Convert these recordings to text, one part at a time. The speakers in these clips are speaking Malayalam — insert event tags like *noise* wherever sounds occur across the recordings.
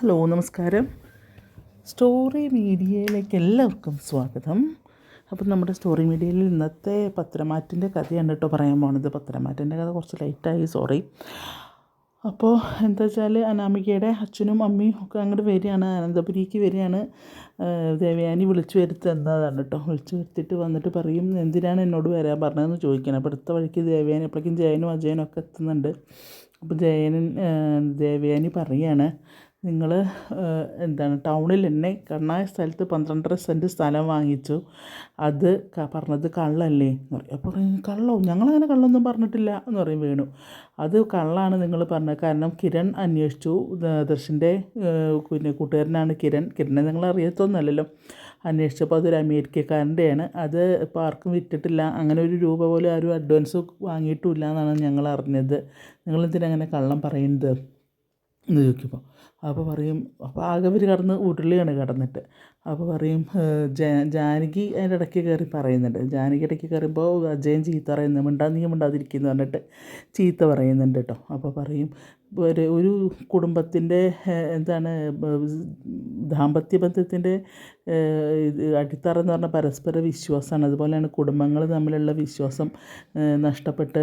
ഹലോ നമസ്കാരം. സ്റ്റോറി മീഡിയയിലേക്ക് എല്ലാവർക്കും സ്വാഗതം. അപ്പം നമ്മുടെ സ്റ്റോറി മീഡിയയിൽ ഇന്നത്തെ പത്രമാറ്റിന്റെ കഥയാണ് കേട്ടോ പറയാൻ പോണത്. പത്രമാറ്റിന്റെ കഥ കുറച്ച് ലൈറ്റായി സോറി അപ്പോൾ എന്താ വെച്ചാൽ അനാമികയുടെ അച്ഛനും അമ്മയും ഒക്കെ അങ്ങോട്ട് വരികയാണ് അനന്തപുരിക്ക് വരികയാണ്. ദേവയാനി വിളിച്ചു വരുത്തുന്നതാണ് കേട്ടോ. വിളിച്ചു വരുത്തിയിട്ട് വന്നിട്ട് പറയും എന്തിനാണ് എന്നോട് വരാൻ പറഞ്ഞതെന്ന് ചോദിക്കണം. അപ്പോൾ അടുത്ത വഴിക്ക് ദേവയാനി അപ്പോഴേക്കും ജയനും അജയനും ഒക്കെ എത്തുന്നുണ്ട്. അപ്പോൾ ജയനൻ ദേവയാനി പറയാണ് നിങ്ങൾ എന്താണ് ടൗണിൽ തന്നെ കണ്ണായ സ്ഥലത്ത് പന്ത്രണ്ടര സെന്റ് സ്ഥലം വാങ്ങിച്ചു. അത് പറഞ്ഞത് കള്ളല്ലേ? എന്ന് പറയും. അപ്പോൾ പറയും കള്ളോ? ഞങ്ങളങ്ങനെ കള്ളൊന്നും പറഞ്ഞിട്ടില്ല എന്ന് പറയും വേണു. അത് കള്ളാണ് നിങ്ങൾ പറഞ്ഞത്. കാരണം കിരൺ അന്വേഷിച്ചു. ദർശന്റെ പിന്നെ കൂട്ടുകാരനാണ് കിരൺ. കിരണിനെ നിങ്ങൾ അറിയത്തൊന്നുമല്ലല്ലോ. അന്വേഷിച്ചപ്പോൾ അതൊരു അമേരിക്കക്കാരന്റെയാണ്. അത് ഇപ്പോൾ ആർക്കും വിറ്റിട്ടില്ല. അങ്ങനെ ഒരു രൂപ പോലും ആരും അഡ്വാൻസ് വാങ്ങിയിട്ടുമില്ല എന്നാണ് ഞങ്ങൾ അറിഞ്ഞത്. നിങ്ങളെന്തിനങ്ങനെ കള്ളം പറയുന്നത്? എന്ന് ചോദിക്കുമ്പോൾ അപ്പോൾ പറയും അപ്പോൾ ആകെ ഇവർ കടന്ന് ഉരുളിയാണ് കിടന്നിട്ട്. അപ്പോൾ പറയും ജാനകി അതിന്റെ ഇടയ്ക്ക് കയറി പറയുന്നുണ്ട്. ജാനകി ഇടയ്ക്ക് കയറുമ്പോൾ അജയൻ ചീത്ത പറയുന്നത് മിണ്ടാ നീ മിണ്ടാതിരിക്കുന്നു പറഞ്ഞിട്ട് ചീത്ത പറയുന്നുണ്ട് കേട്ടോ. അപ്പോൾ പറയും ഒരു ഒരു കുടുംബത്തിന്റെ എന്താണ് ദാമ്പത്യ ബന്ധത്തിന്റെ അടിത്തറ എന്ന് പറഞ്ഞാൽ പരസ്പര വിശ്വാസമാണ്. അതുപോലെയാണ് കുടുംബങ്ങൾ തമ്മിലുള്ള വിശ്വാസം നഷ്ടപ്പെട്ട്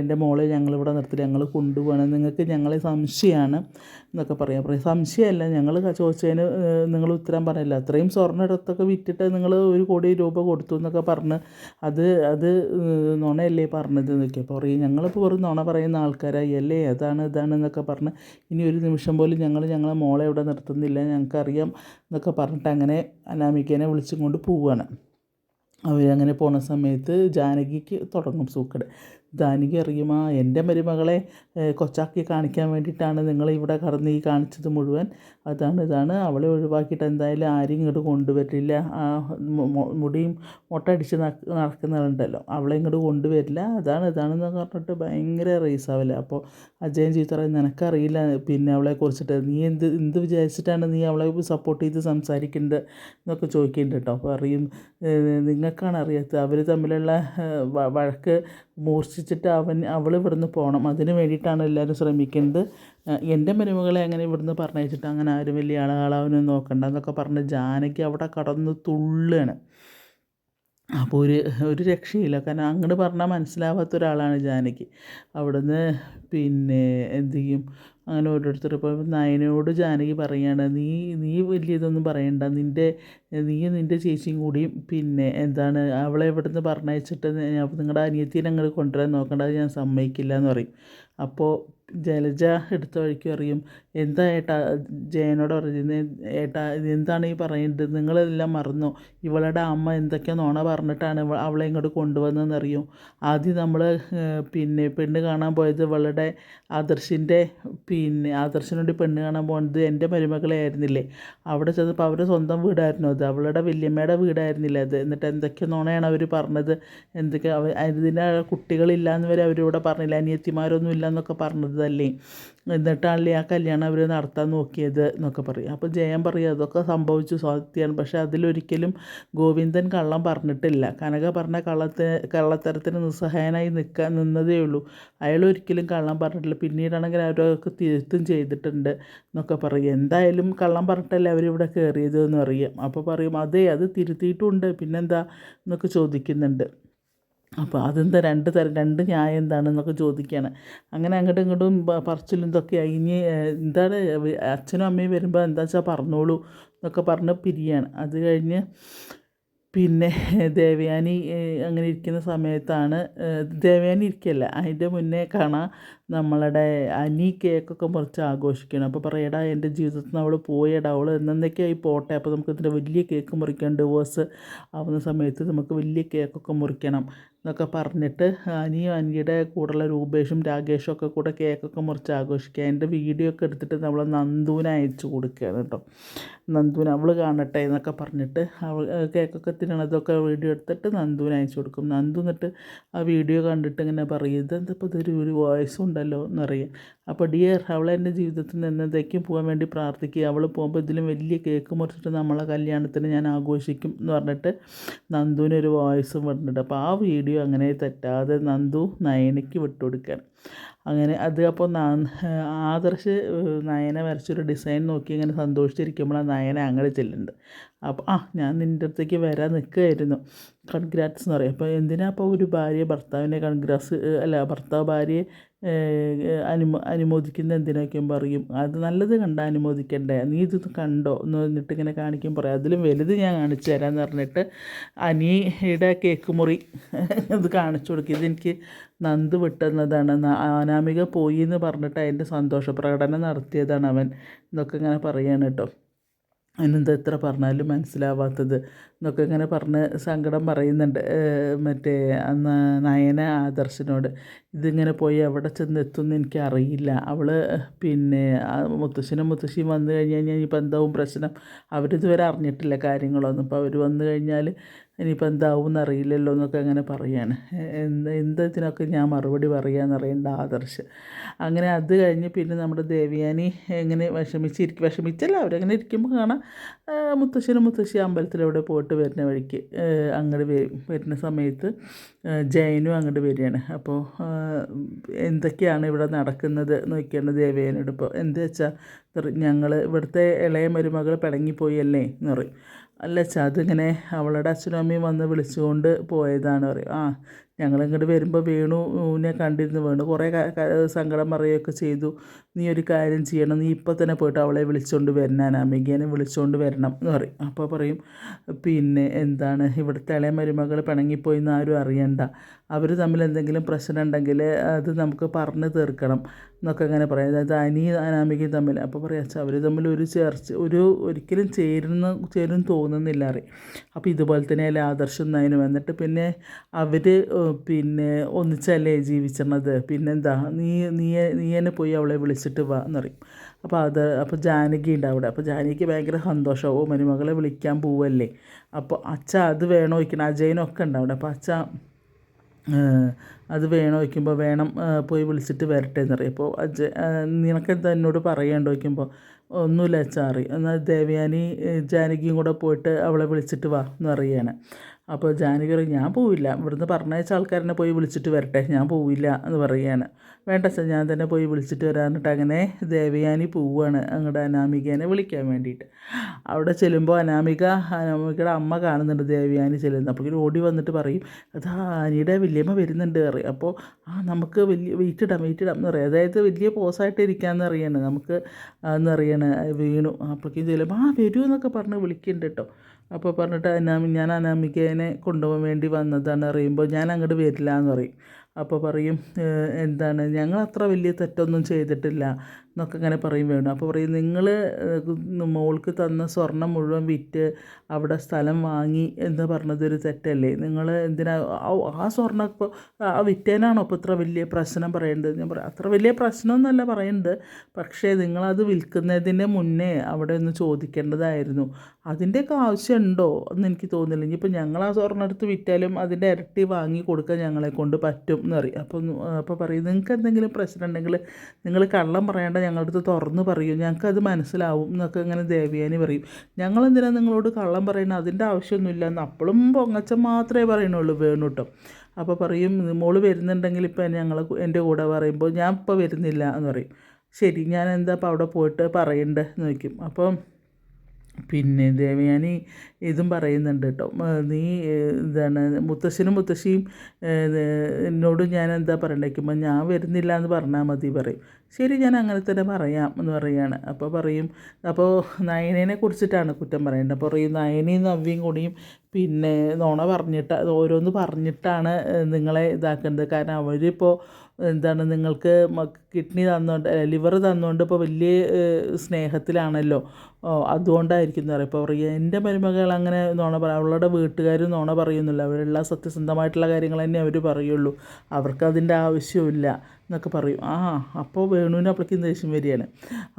എന്റെ മോളെ ഞങ്ങളിവിടെ നിർത്തി ഞങ്ങൾ കൊണ്ടുപോകണം. നിങ്ങൾക്ക് ഞങ്ങളെ സംശയമാണ് എന്നൊക്കെ പറയാം. പറയും സംശയമല്ല ഞങ്ങൾ ചോദിച്ചതിന് നിങ്ങൾ ഉത്തരം പറയില്ല അത്രയും സ്വർണം എടുത്തൊക്കെ വിറ്റിട്ട് നിങ്ങൾ ഒരു കോടി രൂപ കൊടുത്തു എന്നൊക്കെ പറഞ്ഞ് അത് അത് നുണയല്ലേ പറഞ്ഞത് എന്നൊക്കെ. പറയും ഞങ്ങളിപ്പോൾ വെറും നുണ പറയുന്ന ആൾക്കാരായി അല്ലേ അതാണ് ഇതാണ് എന്നൊക്കെ പറഞ്ഞ് ഇനി ഒരു നിമിഷം പോലും ഞങ്ങൾ ഞങ്ങളെ മോളെ ഇവിടെ നിർത്തുന്നില്ല. ഞങ്ങൾക്കറിയാം എന്നൊക്കെ പറഞ്ഞിട്ട് അങ്ങനെ അനാമിക്കനെ വിളിച്ചും കൊണ്ട് പോവുകയാണ് അവരങ്ങനെ പോണ സമയത്ത് ജാനകിക്ക് തുടങ്ങും സൂക്കട്. ജാനകി അറിയുമാ എന്റെ മരുമകളെ കൊച്ചാക്കി കാണിക്കാൻ വേണ്ടിയിട്ടാണ് നിങ്ങൾ ഇവിടെ കടന്ന് ഈ കാണിച്ചത് മുഴുവൻ. അതാണ് ഇതാണ്. അവളെ ഒഴിവാക്കിയിട്ട് എന്തായാലും ആരും ഇങ്ങോട്ട് കൊണ്ടുവരില്ല. ആ മുടിയും മുട്ടടിച്ച് നടക്കുന്നവരുണ്ടല്ലോ. അവളെ ഇങ്ങോട്ട് കൊണ്ടുവരില്ല. അതാണ് ഇതാണെന്ന് പറഞ്ഞിട്ട് ഭയങ്കര റേസാവില്ല അപ്പോൾ അജയൻ ചീത്തറ നിനക്കറിയില്ല. പിന്നെ അവളെ കുറിച്ചിട്ട് നീ എന്ത് എന്ത് വിചാരിച്ചിട്ടാണ് നീ അവളെ സപ്പോർട്ട് ചെയ്ത് സംസാരിക്കേണ്ടത് എന്നൊക്കെ ചോദിക്കുന്നുണ്ട് കേട്ടോ. അപ്പോൾ അറിയും നിങ്ങൾക്കാണ് അറിയാത്തത്. അവർ തമ്മിലുള്ള വഴക്ക് മൂർച്ഛിച്ചിട്ട് അവൻ അവൾ ഇവിടുന്ന് പോകണം അതിന് വേണ്ടിയിട്ടാണ് എല്ലാവരും ശ്രമിക്കുന്നത്. എന്റെ മരുമകളെ അങ്ങനെ ഇവിടുന്ന് പറഞ്ഞയച്ചിട്ട് അങ്ങനെ ആരും വലിയ ആളാളാവനും നോക്കണ്ട എന്നൊക്കെ പറഞ്ഞ് ജാനകി അവിടെ കടന്ന് തുള്ളുകയാണ്. അപ്പോൾ ഒരു ഒരു രക്ഷയില്ല. കാരണം അങ്ങോട്ട് പറഞ്ഞാൽ മനസ്സിലാവാത്ത ഒരാളാണ് ജാനകി. അവിടുന്ന് പിന്നെ എന്ത് ചെയ്യും? അങ്ങനെ ഓരോരുത്തർ ഇപ്പോൾ നയനയോട് ജാനകി പറയുകയാണ് നീ നീ വലിയ ഇതൊന്നും പറയണ്ട. നിന്റെ നീയും നിന്റെ ചേച്ചിയും കൂടിയും പിന്നെ എന്താണ് അവളെ ഇവിടുന്ന് പറഞ്ഞയച്ചിട്ട് നിങ്ങളുടെ അനിയത്തിനെ അങ്ങോട്ട് കൊണ്ടുവരാൻ നോക്കേണ്ട. ഞാൻ സമ്മതിക്കില്ല എന്ന് പറയും. അപ്പോൾ ജലജ എടുത്ത വഴിക്ക് അറിയും എന്താ ഏട്ടാ ജയനോട് പറയുന്നത് ഏട്ടാ എന്താണ് ഈ പറയുന്നത് നിങ്ങളെല്ലാം മറന്നോ? ഇവളുടെ അമ്മ എന്തൊക്കെ നോണ പറഞ്ഞിട്ടാണ് അവളെ ഇങ്ങോട്ട് കൊണ്ടുവന്നതെന്നറിയും ആദ്യം നമ്മൾ പിന്നെ പെണ്ണ് കാണാൻ പോയത് ഇവളുടെ ആദർശിന്റെ പിന്നെ ആദർശിനോട് പെണ്ണ് കാണാൻ പോകുന്നത് എന്റെ മരുമകളെ ആയിരുന്നില്ലേ? അവിടെ ചെന്നപ്പോൾ അവരുടെ സ്വന്തം വീടായിരുന്നു അത്. അവളുടെ വല്യമ്മയുടെ വീടായിരുന്നില്ല അത്? എന്നിട്ട് എന്തൊക്കെ നോണയാണ് അവർ പറഞ്ഞത്. എന്തൊക്കെ അതിന് കുട്ടികളില്ല എന്ന് വരെ അവരിവിടെ പറഞ്ഞില്ല. അനിയത്തിമാരൊന്നും ഇല്ല എന്നൊക്കെ പറഞ്ഞതല്ലേ എന്നിട്ടാണല്ലേ ആ കല്യാണം അവർ നടത്താൻ നോക്കിയത് എന്നൊക്കെ പറയും. അപ്പോൾ ജയൻ പറയും അതൊക്കെ സംഭവിച്ചു സത്യമാണ് പക്ഷേ അതിലൊരിക്കലും ഗോവിന്ദൻ കള്ളം പറഞ്ഞിട്ടില്ല. കനക പറഞ്ഞ കള്ളത്തിന് കള്ളത്തരത്തിന് നിസ്സഹായനായി നിൽക്കാൻ നിന്നതേ ഉള്ളൂ. അയാൾ ഒരിക്കലും കള്ളം പറഞ്ഞിട്ടില്ല. പിന്നീടാണെങ്കിൽ അവരൊക്കെ തിരുത്തും ചെയ്തിട്ടുണ്ട് എന്നൊക്കെ പറയും. എന്തായാലും കള്ളം പറഞ്ഞിട്ടല്ലേ അവരിവിടെ കയറിയത് എന്ന് പറയും. അപ്പോൾ പറയും അതെ അത് തിരുത്തിയിട്ടുണ്ട്. പിന്നെന്താ? എന്നൊക്കെ ചോദിക്കുന്നുണ്ട്. അപ്പോൾ അതെന്താ രണ്ട് തരം രണ്ട് ന്യായം എന്താണെന്നൊക്കെ ചോദിക്കുകയാണ് അങ്ങനെ അങ്ങോട്ടും ഇങ്ങോട്ടും പറച്ചിലും ഇതൊക്കെ ഇനി എന്താണ് അച്ഛനും അമ്മയും വരുമ്പോൾ എന്താ വെച്ചാൽ പറഞ്ഞോളൂ എന്നൊക്കെ പറഞ്ഞ് പിരിയാണ്. അത് കഴിഞ്ഞ് പിന്നെ ദേവയാനി അങ്ങനെ ഇരിക്കുന്ന സമയത്താണ് ദേവയാനി ഇരിക്കല്ല? അതിന്റെ മുന്നേ കാണാം നമ്മളുടെ അനി കേക്കൊക്കെ മുറിച്ച് ആഘോഷിക്കണം. അപ്പോൾ പറയടാ എന്റെ ജീവിതത്തിൽ നിന്ന് അവൾ പോയടാ അവൾ എന്നൊക്കെയായി പോട്ടെ. അപ്പോൾ നമുക്ക് ഇതിന്റെ വലിയ കേക്ക് മുറിക്കണം ഡിവോഴ്സ് ആവുന്ന സമയത്ത് നമുക്ക് വലിയ കേക്കൊക്കെ മുറിക്കണം. എന്നൊക്കെ പറഞ്ഞിട്ട് അനിയും അനിയുടെ കൂടെയുള്ള രൂപേഷും രാകേഷും ഒക്കെ കൂടെ കേക്കൊക്കെ മുറിച്ച് ആഘോഷിക്കുക. എന്റെ വീഡിയോ ഒക്കെ എടുത്തിട്ട് നമ്മൾ നന്ദുവിനെ അയച്ചു കൊടുക്കുകയാണ് കേട്ടോ. നന്ദുവിന് അവൾ കാണട്ടെ എന്നൊക്കെ പറഞ്ഞിട്ട് അവൾ കേക്കൊക്കെ തിന്നണതൊക്കെ വീഡിയോ എടുത്തിട്ട് നന്ദുവിന് അയച്ചു കൊടുക്കും. നന്ദു എന്നിട്ട് ആ വീഡിയോ കണ്ടിട്ട് ഇങ്ങനെ പറയും ഇതെന്തപ്പോൾ ഇതൊരു ഒരു വോയിസ് ഉണ്ടല്ലോ എന്നറിയാം. അപ്പോൾ ഡിയർ അവൾ എന്റെ ജീവിതത്തിൽ നിന്ന് എന്തൊക്കെയും പോകാൻ വേണ്ടി പ്രാർത്ഥിക്കുക. അവൾ പോകുമ്പോൾ ഇതിലും വലിയ കേക്ക് മുറിച്ചിട്ട് നമ്മളെ കല്യാണത്തിന് ഞാൻ ആഘോഷിക്കും എന്ന് പറഞ്ഞിട്ട് നന്ദുവിനൊരു വോയിസും പറഞ്ഞിട്ട് അപ്പോൾ ആ വീഡിയോ പറയും അങ്ങനെ തെറ്റാതെ നന്ദു നയനയ്ക്ക് വിട്ടുകൊടുക്കുകയാണ്. അങ്ങനെ അത് അപ്പോൾ ആദർശ് നയന വരച്ചൊരു ഡിസൈൻ നോക്കി ഇങ്ങനെ ആ നയന അങ്ങനെ ചെല്ലുന്നുണ്ട്. അപ്പോൾ ആ ഞാൻ നിന്റെ അടുത്തേക്ക് വരാൻ നിൽക്കുകയായിരുന്നു. കൺഗ്രാറ്റ്സ് എന്ന് പറയും. അപ്പോൾ എന്തിനാ അപ്പോൾ ഒരു ഭാര്യ ഭർത്താവിനെ കൺഗ്രാസ് അല്ല ഭർത്താവ് ഭാര്യയെ അനുമോ അനുമോദിക്കുന്ന എന്തിനൊക്കെയും പറയും? അത് നല്ലത് കണ്ടാൽ അനുമോദിക്കണ്ടേ? നീ ഇത് കണ്ടോ? എന്ന് പറഞ്ഞിട്ട് ഇങ്ങനെ കാണിക്കും പറയും അതിലും വലുത് ഞാൻ കാണിച്ചു തരാമെന്ന് പറഞ്ഞിട്ട് അനിയുടെ കേക്ക് മുറി *laughs* ഇത് കാണിച്ചു കൊടുക്കും. ഇതെനിക്ക് നന്ദ് വിട്ടുന്നതാണ്. അനാമിക പോയി എന്ന് പറഞ്ഞിട്ട് അതിന്റെ സന്തോഷ പ്രകടനം നടത്തിയതാണ് അവൻ. എന്നൊക്കെ ഇങ്ങനെ പറയുകയാണ് കേട്ടോ. അതിനെന്താ എത്ര പറഞ്ഞാലും മനസ്സിലാവാത്തത് എന്നൊക്കെ ഇങ്ങനെ പറഞ്ഞ് സങ്കടം പറയുന്നുണ്ട്. മറ്റേ നയന ആദർശനോട് ഇതിങ്ങനെ പോയി എവിടെ ചെന്ന് എത്തുമെന്ന് എനിക്കറിയില്ല. അവൾ പിന്നെ മുത്തശ്ശനും മുത്തശ്ശിയും വന്നു കഴിഞ്ഞ് കഴിഞ്ഞാൽ ഇനിയിപ്പോൾ എന്താവും പ്രശ്നം? അവരിതുവരെ അറിഞ്ഞിട്ടില്ല കാര്യങ്ങളൊന്നും. ഇപ്പോൾ അവർ വന്നു കഴിഞ്ഞാൽ ഇനിയിപ്പോൾ എന്താവും എന്നറിയില്ലല്ലോ എന്നൊക്കെ അങ്ങനെ പറയാണ്. എന്ത് എന്തതിനൊക്കെ ഞാൻ മറുപടി പറയാമെന്ന് അറിയേണ്ട ആദർശ്. അങ്ങനെ അത് കഴിഞ്ഞ് പിന്നെ നമ്മുടെ ദേവിയാനി എങ്ങനെ വിഷമിച്ചിരിക്കും വിഷമിച്ചല്ല അവരങ്ങനെ ഇരിക്കുമ്പോൾ കാണാം. മുത്തശ്ശനും മുത്തശ്ശി അമ്പലത്തിലവിടെ പോയിട്ട് വരുന്ന വഴിക്ക് അങ്ങോട്ട് വരുന്ന സമയത്ത് ജയനും അങ്ങോട്ട് വരികയാണ്. അപ്പോൾ എന്തൊക്കെയാണ് ഇവിടെ നടക്കുന്നത് നോക്കിയാണ് ദേവിയാനോട് ഇപ്പോൾ. എന്താ വെച്ചാൽ ഞങ്ങൾ ഇവിടുത്തെ ഇളയ മരുമകൾ പിണങ്ങിപ്പോയല്ലേ എന്ന് പറയും. അല്ല അച്ഛാ അതിങ്ങനെ അവളുടെ അച്ഛനും അമ്മയും വന്ന് വിളിച്ചുകൊണ്ട് പോയതാണ് പറയും. ആ ഞങ്ങളിങ്ങോട്ട് വരുമ്പോൾ വേണുവിനെ കണ്ടിരുന്നു വേണു. കുറേ സങ്കടം പറയുകയൊക്കെ ചെയ്തു. നീ ഒരു കാര്യം ചെയ്യണം. നീ ഇപ്പോൾ തന്നെ പോയിട്ട് അവളെ വിളിച്ചുകൊണ്ട് വരണം അമികേനെ വിളിച്ചുകൊണ്ട് വരണം എന്ന് പറയും. അപ്പോൾ പറയും പിന്നെ എന്താണ്? ഇവിടുത്തെ ഇളയ മരുമകൾ പിണങ്ങിപ്പോയി എന്ന് ആരും അറിയണ്ട. അവർ തമ്മിൽ എന്തെങ്കിലും പ്രശ്നം ഉണ്ടെങ്കിൽ അത് നമുക്ക് പറഞ്ഞു തീർക്കണം എന്നൊക്കെ അങ്ങനെ പറയും. അതായത് അനി അനാമികയും തമ്മിൽ അപ്പോൾ പറയാം വെച്ചാൽ അവർ തമ്മിൽ ഒരു ചേർച്ച ഒരു ഒരിക്കലും ചേരുന്ന ചേരും തോന്നുന്നില്ല അറിയാം അപ്പോൾ ഇതുപോലെ തന്നെ അല്ലെ ആദർശം നയനും. എന്നിട്ട് പിന്നെ അവർ പിന്നെ ഒന്നിച്ചല്ലേ ജീവിച്ചിരുന്നത് പിന്നെന്താ? നീ നീ നീ തന്നെ പോയി അവളെ വിളിച്ചിട്ട് വാ എന്ന് പറയും. അപ്പോൾ അത് അപ്പോൾ ജാനകി ഉണ്ട് അവിടെ. അപ്പോൾ ജാനകിക്ക് ഭയങ്കര സന്തോഷവും മരുമകളെ വിളിക്കാൻ പോവല്ലേ? അപ്പോൾ അച്ഛ അത് വേണോ വയ്ക്കണം അജയനൊക്കെ ഉണ്ട് അവിടെ. അപ്പോൾ അച്ഛ അത് വേണോ വയ്ക്കുമ്പോൾ വേണം പോയി വിളിച്ചിട്ട് വരട്ടെ എന്ന് പറയും. അപ്പോൾ അജയ് നിനക്കെന്താ എന്നോട് പറയണ്ടോ വയ്ക്കുമ്പോൾ ഒന്നുമില്ല അച്ചാറി എന്നാൽ ദേവയാനി ജാനകിയും കൂടെ പോയിട്ട് അവളെ വിളിച്ചിട്ട് വാ എന്ന് പറയുകയാണ് അപ്പോൾ ജാനകി പറയും ഞാൻ പോവില്ല. ഇവിടുന്ന് പറഞ്ഞയച്ച ആൾക്കാരനെ പോയി വിളിച്ചിട്ട് വരട്ടെ. ഞാൻ പോവില്ല എന്ന് പറയുകയാണ്. വേണ്ട സാർ ഞാൻ തന്നെ പോയി വിളിച്ചിട്ട് വരാനിട്ട് അങ്ങനെ ദേവയാനി പോവുകയാണ് അങ്ങോട്ട് അനാമികേനെ വിളിക്കാൻ വേണ്ടിയിട്ട്. അവിടെ ചെല്ലുമ്പോൾ അനാമിക അനാമികയുടെ അമ്മ കാണുന്നുണ്ട് ദേവയാനി ചെല്ലുന്നത്. അപ്പോൾ ഓടി വന്നിട്ട് പറയും അതാ അനിയുടെ വലിയമ്മ വരുന്നുണ്ട് പറയും. അപ്പോൾ ആ നമുക്ക് വലിയ വെയിറ്റ് ഇടാം വെയിറ്റ് ഇടാം എന്ന് പറയും. അതായത് വലിയ പോസായിട്ട് ഇരിക്കാമെന്ന് അറിയണം. നമുക്ക് എന്നറിയണ വീണു. അപ്പോഴേക്കും ചെല്ലുമ്പോൾ ആ വരൂ എന്നൊക്കെ പറഞ്ഞ് വിളിക്കുന്നുണ്ട് കേട്ടോ. അപ്പോൾ പറഞ്ഞിട്ട് അനാമി ഞാൻ അനാമികേനെ കൊണ്ടുപോകാൻ വേണ്ടി വന്നതാണ് അറിയുമ്പോൾ ഞാൻ അങ്ങോട്ട് വരില്ല എന്ന് പറയും. അപ്പോൾ പറയും എന്താണ്? ഞങ്ങൾ അത്ര വലിയ തെറ്റൊന്നും ചെയ്തിട്ടില്ല എന്നൊക്കെ ഇങ്ങനെ പറയും വേണം. അപ്പോൾ പറയും നിങ്ങൾ മോൾക്ക് തന്ന സ്വർണം മുഴുവൻ വിറ്റ് അവിടെ സ്ഥലം വാങ്ങി എന്ന് പറഞ്ഞതൊരു തെറ്റല്ലേ? നിങ്ങൾ എന്തിനാ ആ സ്വർണം ഇപ്പോൾ ആ വിറ്റേനാണോ ഇപ്പോൾ ഇത്ര വലിയ പ്രശ്നം പറയേണ്ടത്? ഞാൻ പറയാം അത്ര വലിയ പ്രശ്നമൊന്നുമല്ല പറയുന്നത് പക്ഷേ നിങ്ങളത് വിൽക്കുന്നതിന് മുന്നേ അവിടെ ഒന്ന് ചോദിക്കേണ്ടതായിരുന്നു. അതിന്റെയൊക്കെ ആവശ്യമുണ്ടോ എന്ന് എനിക്ക് തോന്നുന്നില്ല. ഇനിയിപ്പോൾ ഞങ്ങൾ ആ സ്വർണം എടുത്ത് വിറ്റാലും അതിന്റെ ഇരട്ടി വാങ്ങി കൊടുക്കാൻ ഞങ്ങളെ കൊണ്ട് പറ്റും എന്ന് പറയും. അപ്പോൾ അപ്പോൾ പറയും നിങ്ങൾക്ക് എന്തെങ്കിലും പ്രശ്നം ഉണ്ടെങ്കിൽ നിങ്ങൾ കള്ളം പറയേണ്ട ഞങ്ങളുടെ അടുത്ത് തുറന്ന് പറയും. ഞങ്ങൾക്കത് മനസ്സിലാവും എന്നൊക്കെ ഇങ്ങനെ ദേവിയാനി പറയും. ഞങ്ങളെന്തിനാണ് നിങ്ങളോട് കള്ളം പറയുന്നത്? അതിന്റെ ആവശ്യമൊന്നുമില്ല എന്ന് അപ്പോഴും പൊങ്ങച്ച മാത്രമേ പറയണുള്ളൂ വേണു അപ്പോൾ പറയും മോൾ വരുന്നുണ്ടെങ്കിൽ ഇപ്പം ഞങ്ങൾ എന്റെ കൂടെ പറയുമ്പോൾ ഞാൻ ഇപ്പോൾ വരുന്നില്ല എന്ന് പറയും. ശരി ഞാൻ എന്താ അപ്പോൾ അവിടെ പോയിട്ട് പറയണ്ടേ? എന്ന് ചോദിക്കും. അപ്പം പിന്നെ ദേവയാനി ഇതും പറയുന്നുണ്ട് കേട്ടോ. നീ എന്താണ് മുത്തശ്ശനും മുത്തശ്ശിയും എന്നോട് ഞാൻ എന്താ പറയണ്ടേക്കുമ്പോൾ ഞാൻ വരുന്നില്ല എന്ന് പറഞ്ഞാൽ മതി പറയും. ശരി ഞാൻ അങ്ങനെ തന്നെ പറയാം എന്ന് പറയുകയാണ്. അപ്പോൾ പറയും അപ്പോൾ നയനേനെ കുറിച്ചിട്ടാണ് കുറ്റം പറയേണ്ടത്. അപ്പോൾ പറയും നയനയും നവ്യയും കൂടിയും പിന്നെ നോണ പറഞ്ഞിട്ട് ഓരോന്ന് പറഞ്ഞിട്ടാണ് നിങ്ങളെ ഇതാക്കുന്നത് കാരണം അവരിപ്പോൾ എന്താണ് നിങ്ങൾക്ക് കിഡ്നി തന്നുകൊണ്ട് ലിവർ തന്നുകൊണ്ട് ഇപ്പോൾ വലിയ സ്നേഹത്തിലാണല്ലോ. അതുകൊണ്ടായിരിക്കും എന്ന് പറയും. ഇപ്പോൾ എന്റെ മരുമകൾ അങ്ങനെ നോണ പറ അവളുടെ വീട്ടുകാരും നോണ പറയുന്നില്ല അവരുള്ള സത്യസന്ധമായിട്ടുള്ള കാര്യങ്ങൾ തന്നെ അവർ പറയുള്ളൂ. അവർക്ക് അതിന്റെ ആവശ്യമില്ല എന്നൊക്കെ പറയും. ആ അപ്പോൾ വേണുവിന് അപ്പോഴേക്കും ദേഷ്യം വരികയാണ്.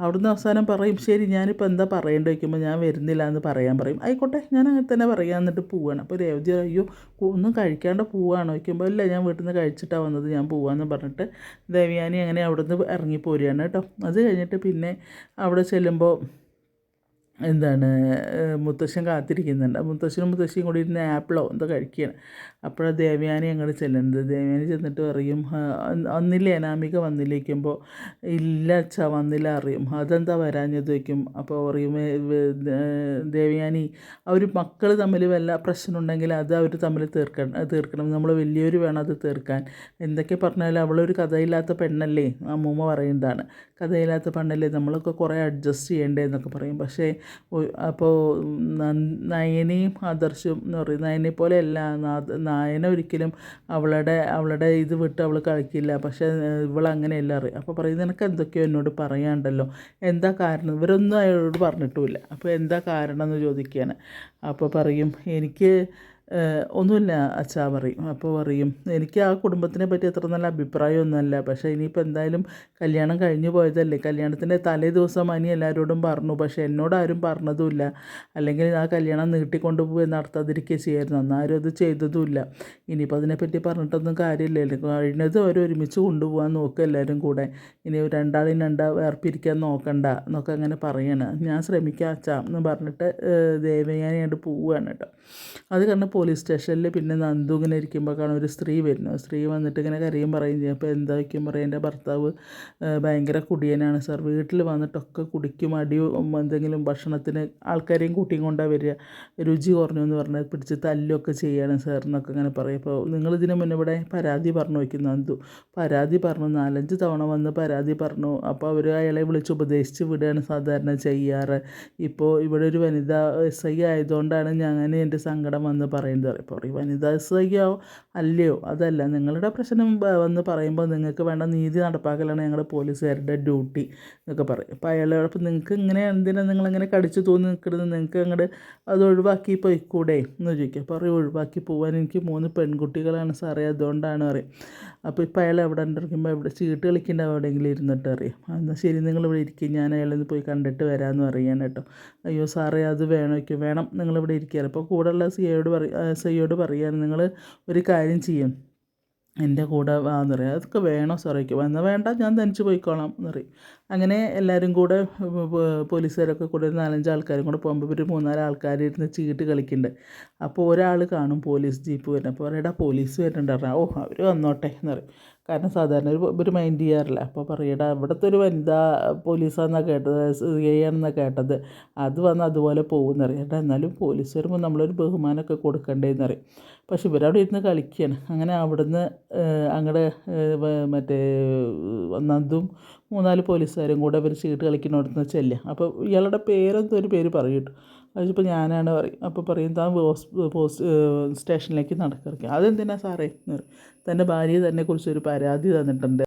അവിടുന്ന് അവസാനം പറയും ശരി ഞാനിപ്പോൾ എന്താ പറയേണ്ടി വയ്ക്കുമ്പോൾ ഞാൻ വരുന്നില്ല എന്ന് പറയാൻ പറയും. ആയിക്കോട്ടെ ഞാൻ അങ്ങനെ തന്നെ പറയാൻ എന്നിട്ട് പോവുകയാണ് അപ്പോൾ രേവതി അയ്യോ ഒന്നും കഴിക്കാണ്ട് പോവുകയാണ് വയ്ക്കുമ്പോൾ ഇല്ല ഞാൻ വീട്ടിൽ നിന്ന് കഴിച്ചിട്ടാണ് വന്നത് ഞാൻ പോവാന്ന് പറഞ്ഞിട്ട് ദേവിയാനി അങ്ങനെ അവിടുന്ന് ഇറങ്ങിപ്പോരുകയാണ് കേട്ടോ. അത് കഴിഞ്ഞിട്ട് പിന്നെ അവിടെ ചെല്ലുമ്പോൾ എന്താണ് മുത്തശ്ശൻ കാത്തിരിക്കുന്നുണ്ട്. മുത്തശ്ശനും മുത്തശ്ശിയും കൂടി ഇരുന്ന് ആപ്പിളോ എന്തോ കഴിക്കുകയാണ്. അപ്പോഴാണ് ദേവയാനി അങ്ങോട്ട് ചെല്ലുന്നത്. ദേവയാനി ചെന്നിട്ട് പറയും ഒന്നില്ല അനാമിക വന്നില്ലേക്കുമ്പോൾ ഇല്ല അച്ഛ വന്നില്ല അറിയും അതെന്താ വരാഞ്ഞത്? വയ്ക്കും അപ്പോൾ പറയും ദേവ്യാനി അവർ മക്കൾ തമ്മിൽ വല്ല പ്രശ്നം ഉണ്ടെങ്കിൽ അത് അവർ തമ്മിൽ തീർക്കണം തീർക്കണം. നമ്മൾ വലിയവർ വേണം അത് തീർക്കാൻ. എന്തൊക്കെ പറഞ്ഞാലും അവളൊരു കഥയില്ലാത്ത പെണ്ണല്ലേ? അമ്മൂമ്മ പറയുന്നതാണ്. കഥയില്ലാത്ത പെണ്ണല്ലേ? നമ്മളൊക്കെ കുറേ അഡ്ജസ്റ്റ് ചെയ്യേണ്ടേ എന്നൊക്കെ പറയും. പക്ഷേ അപ്പോൾ നയനയും ആദർശവും എന്ന് പറയും. നയനെ പോലെ അല്ല നായന ഒരിക്കലും അവളുടെ അവളുടെ ഇത് വിട്ട് അവൾ കളിക്കില്ല. പക്ഷേ ഇവളങ്ങനെയല്ല അറിയും അപ്പോൾ പറയും നിനക്ക് എന്തൊക്കെയോ എന്നോട് പറയാണ്ടല്ലോ. എന്താ കാരണം? ഇവരൊന്നും അയാളോട് പറഞ്ഞിട്ടുമില്ല. അപ്പോൾ എന്താ കാരണം എന്ന് ചോദിക്കുകയാണ്. അപ്പോൾ പറയും എനിക്ക് ഒന്നുമില്ല അച്ഛാ പറയും. അപ്പോൾ പറയും എനിക്ക് ആ കുടുംബത്തിനെ പറ്റി അത്ര നല്ല അഭിപ്രായമൊന്നുമല്ല. പക്ഷേ ഇനിയിപ്പോൾ എന്തായാലും കല്യാണം കഴിഞ്ഞു പോയതല്ലേ? കല്യാണത്തിന്റെ തലേ ദിവസം അനി എല്ലാവരോടും പറഞ്ഞു. പക്ഷേ എന്നോട് ആരും പറഞ്ഞതുമില്ല. അല്ലെങ്കിൽ ആ കല്യാണം നീട്ടിക്കൊണ്ടുപോയി നടത്താതിരിക്കുക ചെയ്യായിരുന്നു. അന്നാരും അത് ചെയ്തതുമില്ല. ഇനിയിപ്പോൾ അതിനെപ്പറ്റി പറഞ്ഞിട്ടൊന്നും കാര്യമില്ലല്ലോ കഴിഞ്ഞത് അവർ ഒരുമിച്ച് കൊണ്ടുപോകാൻ നോക്കുക എല്ലാവരും കൂടെ. ഇനി രണ്ടാളും രണ്ടാ വേർപ്പിരിക്കാൻ നോക്കണ്ട എന്നൊക്കെ അങ്ങനെ പറയണം. ഞാൻ ശ്രമിക്കാം അച്ഛാ എന്ന് പറഞ്ഞിട്ട് ദേവയാനിയായിട്ട് പോവുകയാണ് കേട്ടോ. അത് കാരണം പോലീസ് സ്റ്റേഷനിൽ പിന്നെ നന്ദു ഇങ്ങനെ ഇരിക്കുമ്പോഴാണ് ഒരു സ്ത്രീ വരുന്നത് സ്ത്രീ വന്നിട്ട് ഇങ്ങനെ കരയും പറയും ചെയ്യും. അപ്പോൾ എന്താ വയ്ക്കും പറയും. എന്റെ ഭർത്താവ് ഭയങ്കര കുടിയനാണ് സാർ. വീട്ടിൽ വന്നിട്ടൊക്കെ കുടിക്കും. അടിയും എന്തെങ്കിലും ഭക്ഷണത്തിന് ആൾക്കാരെയും കൂട്ടിയും കൊണ്ടാണ് വരിക. രുചി കുറഞ്ഞു എന്ന് പറഞ്ഞാൽ പിടിച്ച് തല്ലൊക്കെ ചെയ്യാണ് സാർ എന്നൊക്കെ ഇങ്ങനെ പറയും. അപ്പോൾ നിങ്ങൾ ഇതിന് മുന്നേ ഇവിടെ പരാതി പറഞ്ഞു വയ്ക്കും നന്ദു. പരാതി പറഞ്ഞു. നാലഞ്ച് തവണ വന്ന് പരാതി പറഞ്ഞു. അപ്പോൾ അവർ അയാളെ വിളിച്ച് ഉപദേശിച്ച് വിടുകയാണ് സാധാരണ ചെയ്യാറ്. ഇപ്പോൾ ഇവിടെ ഒരു വനിത എസ് ഐ ആയതുകൊണ്ടാണ് ഞാൻ എന്റെ സങ്കടം വന്ന് പറയുന്നത്. പറയും ഇപ്പോൾ ഈ വനിതാ എസ് അല്ലയോ അതല്ല. നിങ്ങളുടെ പ്രശ്നം വന്ന് പറയുമ്പോൾ നിങ്ങൾക്ക് വേണ്ട നീതി നടപ്പാക്കലാണ് ഞങ്ങളുടെ പോലീസുകാരുടെ ഡ്യൂട്ടി എന്നൊക്കെ പറയും. അപ്പോൾ അയാളോട് നിങ്ങൾക്ക് ഇങ്ങനെ എന്തിനാണ് നിങ്ങളിങ്ങനെ കടിച്ചു തോന്നി നിൽക്കരുത് നിങ്ങൾക്ക് അങ്ങോട്ട് അത് ഒഴിവാക്കി പോയിക്കൂടെ എന്ന് ചോദിക്കും. അപ്പോൾ പറയും ഒഴിവാക്കി പോകാൻ എനിക്ക് മൂന്ന് പെൺകുട്ടികളാണ് സാറേ അതുകൊണ്ടാണ് പറയും. അപ്പോൾ ഇപ്പോൾ അയാൾ എവിടെ ഉണ്ടിരിക്കുമ്പോൾ എവിടെ ചീട്ട് കളിക്കേണ്ട എവിടെയെങ്കിലും ഇരുന്നിട്ട് അറിയാം. എന്നാൽ ശരി നിങ്ങൾ ഇവിടെ ഇരിക്കും. ഞാൻ അയാളൊന്ന് പോയി കണ്ടിട്ട് വരാമെന്ന് പറയാൻ കേട്ടോ. അയ്യോ സാറേ അത് വേണമൊക്കെ വേണം നിങ്ങളിവിടെ ഇരിക്കുക അപ്പോൾ കൂടെയുള്ള സി ഐയോട് പറയും എസ് ഐയോട് പറയുകയാണ് നിങ്ങൾ ഒരു കാര്യം ചെയ്യും എന്റെ കൂടെ വാന്ന് പറയും. അതൊക്കെ വേണോ? സാറേക്ക് വന്നാൽ വേണ്ട ഞാൻ തനിച്ച് പോയിക്കോളാം എന്ന് പറയും. അങ്ങനെ എല്ലാവരും കൂടെ പോലീസുകാരൊക്കെ കൂടെ ഒരു നാലഞ്ച് ആൾക്കാരും കൂടെ പോകുമ്പോൾ ഒരു മൂന്നാൽ ആൾക്കാർ ഇരുന്ന് ചീട്ട് കളിക്കുന്നുണ്ട് അപ്പോൾ ഒരാൾ കാണും പോലീസ് ജീപ്പ് വരുന്നത് അപ്പോൾ പറയടാ പോലീസ് വരുന്നുണ്ട് ഓ അവർ വന്നോട്ടെ എന്ന് പറയും. കാരണം സാധാരണ ഒരു ഇവർ മൈൻഡ് ചെയ്യാറില്ല. അപ്പോൾ പറയടാ ഇവിടുത്തെ ഒരു വനിതാ പോലീസാണെന്നാണ് കേട്ടത് സി ഐ ആണെന്നാണ് കേട്ടത്. അത് വന്ന് അതുപോലെ പോകുമെന്ന് അറിയാം എന്നാലും പോലീസ് വരുമ്പോൾ നമ്മളൊരു ബഹുമാനമൊക്കെ കൊടുക്കണ്ടേന്ന് അറിയും പക്ഷെ ഇവരവിടെ ഇരുന്ന് കളിക്കുകയാണ് അങ്ങനെ അവിടുന്ന് അങ്ങടെ മറ്റേ നന്ദും മൂന്നാൽ പോലീസുകാരും കൂടെ ഇവർ ചീട്ട് കളിക്കുന്നിടത്ത് ചെല്ലുക. അപ്പോൾ ഇയാളുടെ പേരെന്തോ ഒരു പേര് പറയും അതിപ്പോൾ ഞാനാണ് പറയും. അപ്പോൾ പറയും താൻ പോസ്റ്റ് സ്റ്റേഷനിലേക്ക് നടക്കിറക്കി അതെന്തിനാണ് സാറേ? തന്റെ ഭാര്യ തന്നെ കുറിച്ചൊരു പരാതി തന്നിട്ടുണ്ട്.